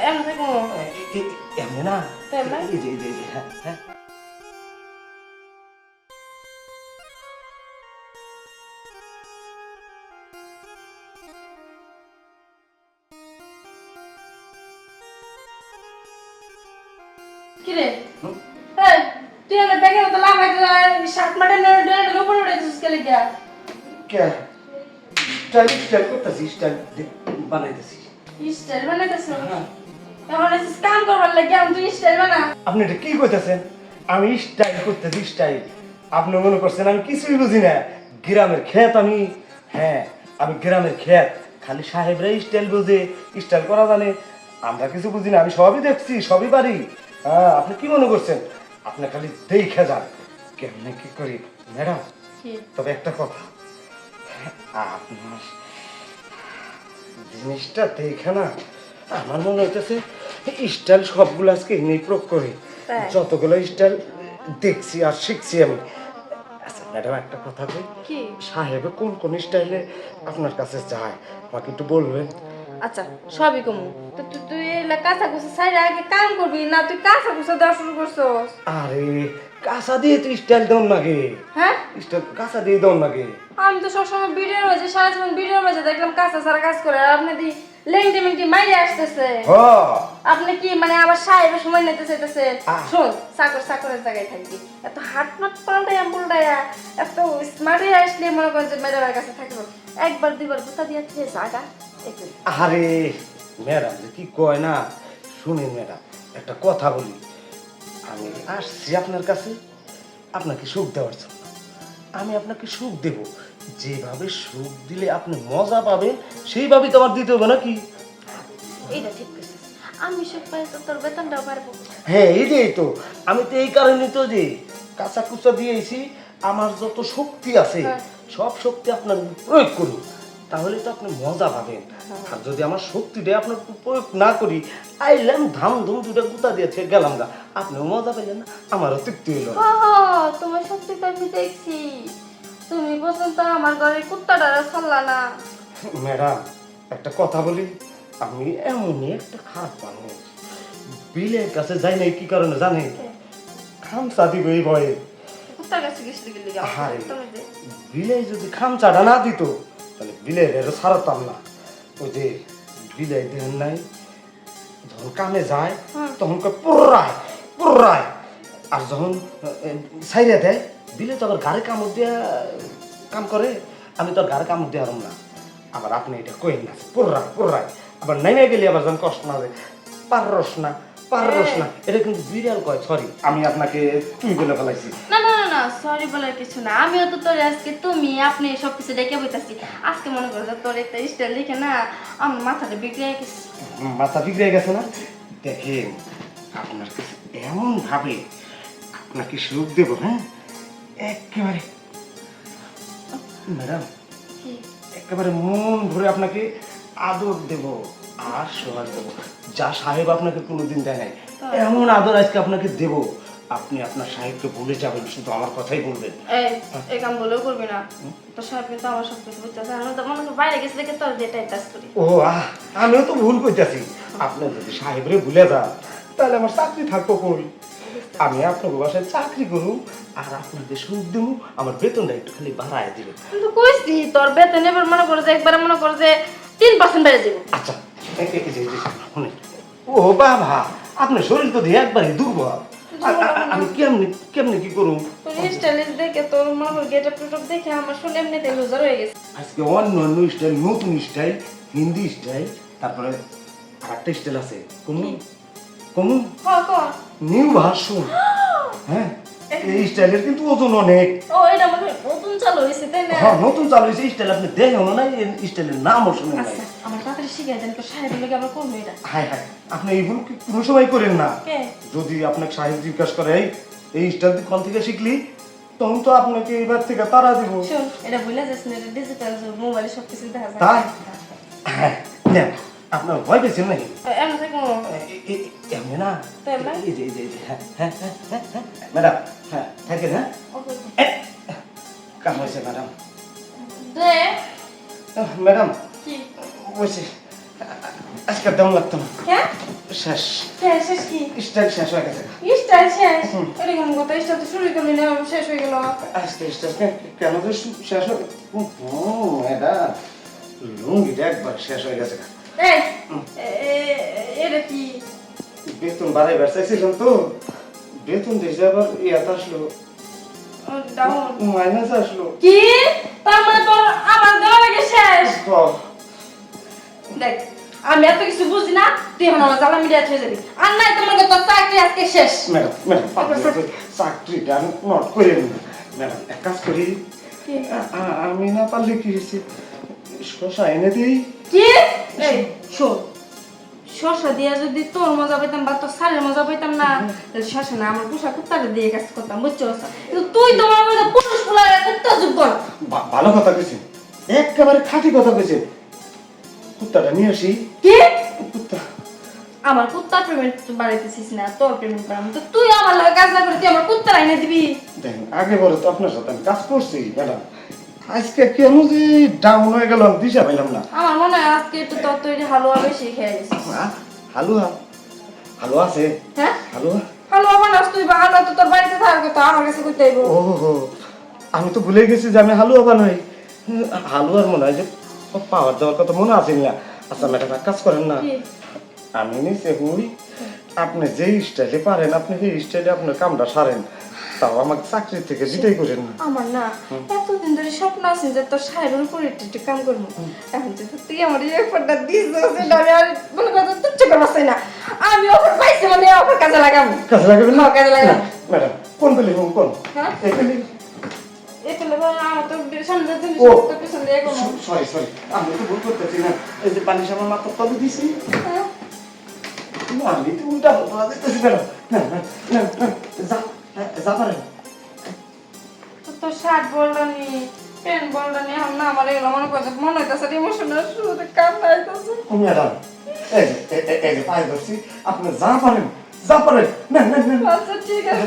এমন থাকব এমনি না? এই যে এই যে হ্যাঁ হ্যাঁ কিরে এই তুই আমার ব্যাগের মতো লাফাইতে শার্ট মাটে ডেলের উপরে উঠে দিছিস কে কে? স্টাইল স্টাইল করতেছি স্টাইল বানাইতেছি স্টাইল বানাইতেছ। এখন এসে কাম করবার লাগে আমি তুই স্টাইল বানা। আপনি এটা কি কইতেছেন? আমি স্টাইল করতেছি স্টাইল। আপনি মনে করছেন আমি কিছুই বুঝি না। গ্রামের ক্ষেত আমি। হ্যাঁ আমি গ্রামের ক্ষেত। খালি সাহেবরাই স্টাইল বুঝে স্টাইল করা জানে। আমরা কিছু বুঝি না আমি সবই দেখছি সবই পারি। হ্যাঁ আপনি কি মনে করছেন? আপনি খালি দেখে যান কেমনে কি করি। ম্যাডাম তবে একটা কথা। আপনার জিনিসটা দেখে না আমার মনে হইতেছে স্টাইল সবগুলো আজকে এনেই প্রয়োগ করি। যতগুলো স্টাইল দেখছি আর শিখছি আমি। আচ্ছা ম্যাডাম একটা কথা কি? সাহেবে কোন কোন স্টাইলে আপনার কাছে যায়? আমাকে একটু বলবেন? আচ্ছা সবই কমু। তো তুই এলা কাঁচা কুচা সাইডে আগে কাম করবি? না তুই কাঁচা কুচা দেওয়া শুরু করছস। আরে কাঁচা দিয়ে তো স্টাইল দেন নাকি হ্যাঁ? স্টাইল কাঁচা দিয়ে দেন নাকি আমি তো সবসময় ভিডিওর মাঝে সারা জীবন ভিডিওর মাঝে দেখলাম কাঁচা সারা কাজ করে আর আপনি দি লেংটি মেংটি মাইরে আসতেছে। আপনি কি মানে আবার সাহেবের সময় নিতে চাইতেছে। শোন চাকর চাকরের জায়গায় থাকবি। এত হাট মাট পাল্টাইয়া পুল্টাইয়া এত স্মার্ট আসলে মনে করেন যে ম্যাডামের কাছে থাকব। একবার দুইবার গুতা দিয়ে একটু আরে ম্যাডাম যে কি কয় না শুনেন ম্যাডাম একটা কথা বলি। আমি আসছি আপনার কাছে আপনাকে সুখ দেওয়ার জন্য। আমি আপনাকে সুখ দেব। যেভাবে সুখ দিলে আপনি মজা পাবেন সেইভাবেই তো আমার দিতে হবে নাকি? এইটা ঠিক করছিস আমি সুখ পাই তো তোর বেতনটাও পারব হ্যাঁ এইটাই তো। আমি তো এই কারণে তো যে কাঁচা কুচা দিয়েছি আমার যত শক্তি আছে হ্যাঁ। সব শক্তি আপনার প্রয়োগ করুন। তাহলে তো আপনি মজা পাবেন। আর যদি আমার শক্তিটা আপনার প্রয়োগ না করি আইলাম ধাম ধুম দুটা গুতা দিয়েছে গেলাম গা। আপনিও মজা পাইলেন না আমারও তৃপ্তি হইল। তোমার তো আমি দেখছি। তুমি পর্যন্ত আমার ঘরে কুত্তাটা ছাড়লা না। ম্যাডাম একটা কথা বলি আমি এমনই একটা খারাপ মানুষ। বিলের কাছে যাই নাই কি কারণে জানেন? খামসা দিব এই ভয়ে। কুত্তার কাছে গেছিল বিলে যদি খামচাটা না দিত তাহলে বিলের এর ছাড়তাম না ওই যে বিলে দেন নাই যখন কামে যায় হুম। তখন পুরায় পুরায় আর যখন সাইরে দেয় বিলে তো আবার গাড়ি কামড় দিয়া কাম করে আমি তো আর গাড়ি কামড় দিয়ে আরম না। আবার আপনি এটা কইন না পুরায় পুরায় আবার নাইমে গেলে আবার যখন কষ্ট না দেয় পাররস না পাররস না। এটা কিন্তু বিড়াল কয় সরি আমি আপনাকে তুই বলে ফেলাইছি। না না সরি বলার কিছু না। আমিও তো তোর আজকে তুমি আপনি সব কিছু দেখে বইতাছি। আজকে মনে করো যে তোর একটা স্টাইল দেখে না আমার মাথাটা বিগড়ে গেছে। মাথা বিগড়ে গেছে না? দেখেন আপনার কাছে এমন ভাবে আপনাকে সুখ দেব হ্যাঁ? একেবারে। ম্যাডাম একেবারে মন ভরে আপনাকে আদর দেব আর সোহাগ দেব যা সাহেব আপনাকে কোনোদিন দেয় নাই এমন আদর আজকে আপনাকে দেব আপনি আপনার সাহেবকে ভুলে যাবেন শুধু আমার কথাই বলবেন এই কাম বলেও করবি না তোর সাহেব কিন্তু আমার সব কিছু বুঝতেছে আমি তো মনে করি বাইরে গেছে দেখে তোর টাইম পাস করি ও আহ, আমিও তো ভুল করতেছি আপনি যদি সাহেবরে ভুলে যান তাহলে আমার চাকরি থাকব কই আমি আপনার বাসায় চাকরি করুম আর আপনাকে সুখ দেবো আমার বেতনটা একটু খালি বাড়ায় দিবেন কিন্তু কইছি তোর বেতন এবার মনে করো যে একবারে মনে করো যে তিন পার্সেন্ট বেড়ে যাব আচ্ছা। ও বাবা আপনার শরীর তো দিয়ে একবারই দুর্বল আমি কেমনি কেমনি কি করব তোর স্টাইল দেখে তোর মনে করো গেট আপ টেট দেখে আমার শুনে এমনিতে লুজার হয়ে গেছে। আজকে অন্য অন্য স্টাইল নতুন স্টাইল হিন্দি স্টাইল তারপরে আরেকটা স্টাইল আছে। কমু কমু নিউ ভার্সন হ্যাঁ? এই স্টাইলের কিন্তু ওজন অনেক। ও এটা মনে নতুন চালু হয়েছে তাই না? হ্যাঁ নতুন চালু হয়েছে স্টাইল আপনি দেখেন না এই স্টাইলের নামও শুনেন নাই। আচ্ছা আমার তাড়াতাড়ি শিখাই দেন তো সাহেবের লোকে আবার এটা। হাই হাই আপনি এইগুলো কি কোনো সময় করেন না? যদি আপনাকে সাহেব জিজ্ঞাসা করে এই স্টাইল কোন থেকে শিখলি? তখন তো আপনাকে এবার থেকে তারা দিব। এটা ভুলে যাস না এটা ডিজিটাল যুগ মোবাইলে সব কিছু দেখা যায়। তাই? হ্যাঁ আপনার ভয় পেয়েছেন নাকি? এমন এমনি না তো? এই যে এই যে হ্যাঁ হ্যাঁ হ্যাঁ হ্যাঁ হ্যাঁ ম্যাডাম হ্যাঁ থাকেন হ্যাঁ কাম হয়েছে ম্যাডাম ম্যাডাম বলছি আজকে তেমন লাগতো না হ্যাঁ শেষ শেষ কি স্টাইল শেষ হয়ে গেছে স্টাইল শেষ এরকম কথা স্টাইল তো শুরু করলি না শেষ হয়ে গেল আজকে স্টাইল কেন শু- শেষ হয়ে হুম এটা লুঙ্গিটা একবার শেষ হয়ে গেছে এই এটা কি বেতন বাড়াই চাইছিলাম তো। বেতন দিয়েছে আবার ইয়াত আসলো। মাইনাস আসলো। কি? তার মানে তোর আমার দেওয়া লাগে শেষ? দেখ আমি এত কিছু বুঝি না তুই এখন আমার জ্বালা মিডিয়া হয়ে যাবি। আর নাই তোমার তোর চাকরি আজকে শেষ। ম্যাডাম ম্যাডাম চাকরিটা নট করে ম্যাডাম এক কাজ করি। আমি না পারলে কি হয়েছে? শশা এনে দিই। কি? শোন শশা দিয়া যদি তোর মজা পাইতাম বা তোর স্যারের মজা পাইতাম না তাহলে শশা না আমার পোশাক কুত্তারে দিয়ে কাজ করতাম বুঝছ? কিন্তু তুই তোমার মধ্যে পুরুষ পোলার কুত্তা না বা- ভালো কথা কইছেন একেবারে খাঁটি কথা কইছেন কুত্তাটা নিয়ে আসি। কি? কুত্তা। আমার কুত্তার পেমেন্ট বাড়াইতেছিস না তোর পেমেন্ট বাড়াম তো তুই আমার লাগে কাজ না করে তুই আমার কুত্তা এনে দিবি। দেখেন আগে বলে তো আপনার সাথে আমি কাজ করছি ম্যাডাম। আজকে কেন যে ডাউন হয়ে গেল আমি দিশা না। আমার মনে হয় আজকে একটু হালুয়া বেশি খেয়ে গেছিস হালুয়া? হালুয়া আছে? হ্যাঁ? হালুয়া? হালুয়া বানাস তুই বা হালুয়া তো তোর বাড়িতে থাকার কথা আমার কাছে করতে আইবো। ও আমি তো ভুলে গেছি যে আমি হালুয়া বানাই। হালুয়ার মনে হয় যে পাওয়ার দেওয়ার কথা মনে আছে না। আচ্ছা ম্যাডাম এক কাজ করেন না। আমি নিচে হই আপনি যেই স্টাইলে পারেন আপনি সেই স্টাইলে আপনার কামটা সারেন। তাও আমাকে চাকরি থেকে বিদায় করেন না আমার না এতদিন ধরে স্বপ্ন আছে যে তোর শাড়ির উপরে একটু একটু কাম করব। এখন যে তুই আমার এই অফারটা দিস সেটা আমি আর মনে করতে তুচ্ছ করব না। আমি অফার পাইছি মানে অফার কাজে লাগাবো। কাজে লাগাবেন না? কাজে লাগাবো। ম্যাডাম কোন পেলি কোন? কোন হ্যাঁ? এই পেলি তো। তো সরি সরি আমি তো ভুল করতেছি না। এই যে পানি সামনে মাত্র তবে দিছি? হ্যাঁ? আমি তো উল্টা বলা না না না না, পারেন তো শার্ট বলরানি প্যান্ট বলরানি এখন না আমার এগুলো মনে করছে মনে হইতাছে ইমোশনাল শুরুতে কান্না আইতেছে ও ম্যাডাম এই এই- পায়ে ধরছি। আপনি যা পারেন যা পারেন। না না না আচ্ছা ঠিক আছে